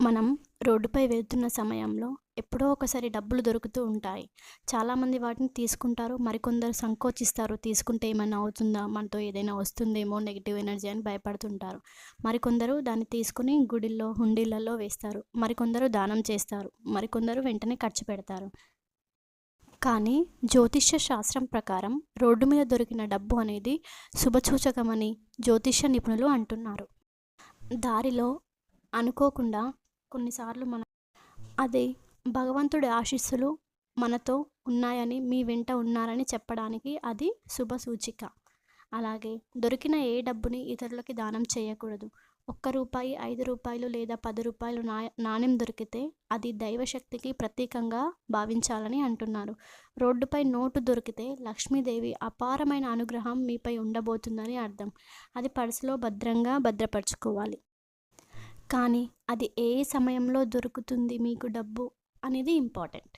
మనం రోడ్డుపై వెళ్తున్న సమయంలో ఎప్పుడో ఒకసారి డబ్బులు దొరుకుతూ ఉంటాయి. చాలామంది వాటిని తీసుకుంటారు మరికొందరు సంకోచిస్తారు. తీసుకుంటే ఏమైనా అవుతుందా? మనతో ఏదైనా వస్తుందేమో నెగిటివ్ ఎనర్జీ అని భయపడుతుంటారు. మరికొందరు దాన్ని తీసుకుని గుడిల్లో హుండీలలో వేస్తారు. మరికొందరు దానం చేస్తారు. మరికొందరు వెంటనే ఖర్చు పెడతారు. కానీ జ్యోతిష్య శాస్త్రం ప్రకారం రోడ్డు మీద దొరికిన డబ్బు అనేది శుభసూచకమని జ్యోతిష్య నిపుణులు అంటున్నారు. దారిలో అనుకోకుండా కొన్నిసార్లు మన అది భగవంతుడి ఆశీస్సులు మనతో ఉన్నాయని మీ వెంట ఉన్నారని చెప్పడానికి అది శుభ సూచిక. అలాగే దొరికిన ఏ డబ్బుని ఇతరులకి దానం చేయకూడదు. ఒక్క రూపాయి ఐదు రూపాయలు లేదా పది రూపాయలు నా నాణ్యం దొరికితే అది దైవశక్తికి ప్రతీకంగా భావించాలని అంటున్నారు. రోడ్డుపై నోటు దొరికితే లక్ష్మీదేవి అపారమైన అనుగ్రహం మీపై ఉండబోతుందని అర్థం. అది పర్సులో భద్రంగా భద్రపరచుకోవాలి. కానీ అది ఏ సమయంలో దొరుకుతుంది మీకు డబ్బు అనేది ఇంపార్టెంట్.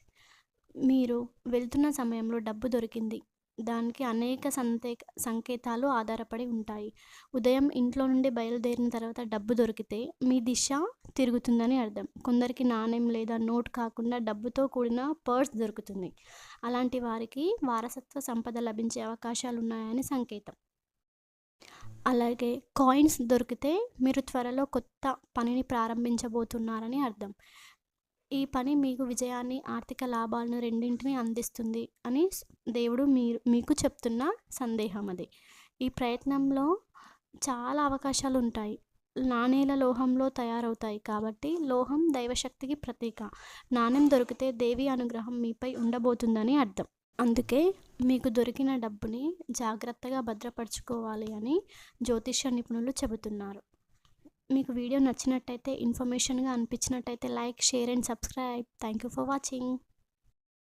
మీరు వెళ్తున్న సమయంలో డబ్బు దొరికింది. దానికి అనేక సంతే సంకేతాలు ఆధారపడి ఉంటాయి. ఉదయం ఇంట్లో నుండి బయలుదేరిన తర్వాత డబ్బు దొరికితే మీ దిశ తిరుగుతుందని అర్థం. కొందరికి నాణ్యం లేదా నోట్ కాకుండా డబ్బుతో కూడిన పర్స్ దొరుకుతుంది. అలాంటి వారికి వారసత్వ సంపద లభించే అవకాశాలు ఉన్నాయని సంకేతం. అలాగే కాయిన్స్ దొరికితే మీరు త్వరలో కొత్త పనిని ప్రారంభించబోతున్నారని అర్థం. ఈ పని మీకు విజయాన్ని ఆర్థిక లాభాలను రెండింటిని అందిస్తుంది అని దేవుడు మీరు మీకు చెప్తున్న సందేహం అది. ఈ ప్రయత్నంలో చాలా అవకాశాలు ఉంటాయి. నాణేల లోహంలో తయారవుతాయి కాబట్టి లోహం దైవశక్తికి ప్రతీక. నాణ్యం దొరికితే దేవి అనుగ్రహం మీపై ఉండబోతుందని అర్థం. అందుకే మీకు దొరికిన డబ్బుని జాగ్రత్తగా భద్రపరచుకోవాలి అని జ్యోతిష్య నిపుణులు చెబుతున్నారు. మీకు వీడియో నచ్చినట్టయితే ఇన్ఫర్మేషన్గా అనిపించినట్టయితే like share and subscribe. Thank you for watching.